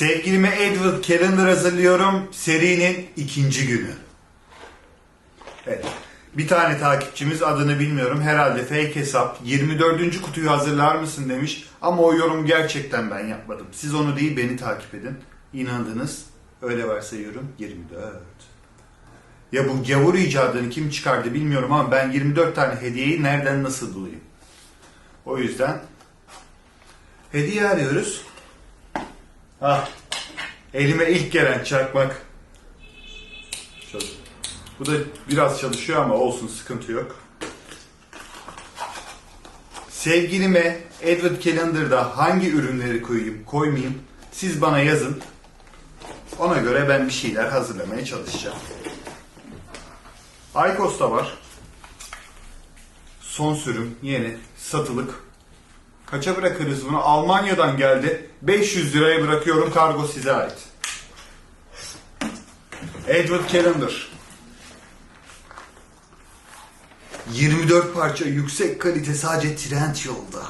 Sevgilime Edward Calendar hazırlıyorum. Serinin ikinci günü. Evet. Bir tane takipçimiz adını bilmiyorum. Herhalde fake hesap. 24. kutuyu hazırlar mısın demiş. Ama o yorum gerçekten ben yapmadım. Siz onu değil beni takip edin. İnandınız. Öyle varsayıyorum. 24. Ya bu gavur icadını kim çıkardı bilmiyorum ama ben 24 tane hediyeyi nereden nasıl bulayım? O yüzden hediye arıyoruz. Ah, elime ilk gelen çakmak. Bu da biraz çalışıyor ama olsun sıkıntı yok. Sevgilime Edward Calendar'da hangi ürünleri koyayım koymayayım siz bana yazın. Ona göre ben bir şeyler hazırlamaya çalışacağım. Aykos'ta var. Son sürüm yeni satılık. Kaça bırakırız bunu? Almanya'dan geldi. 500 liraya bırakıyorum kargo size ait. Edward Calendar. 24 parça yüksek kalite sadece trend yolda.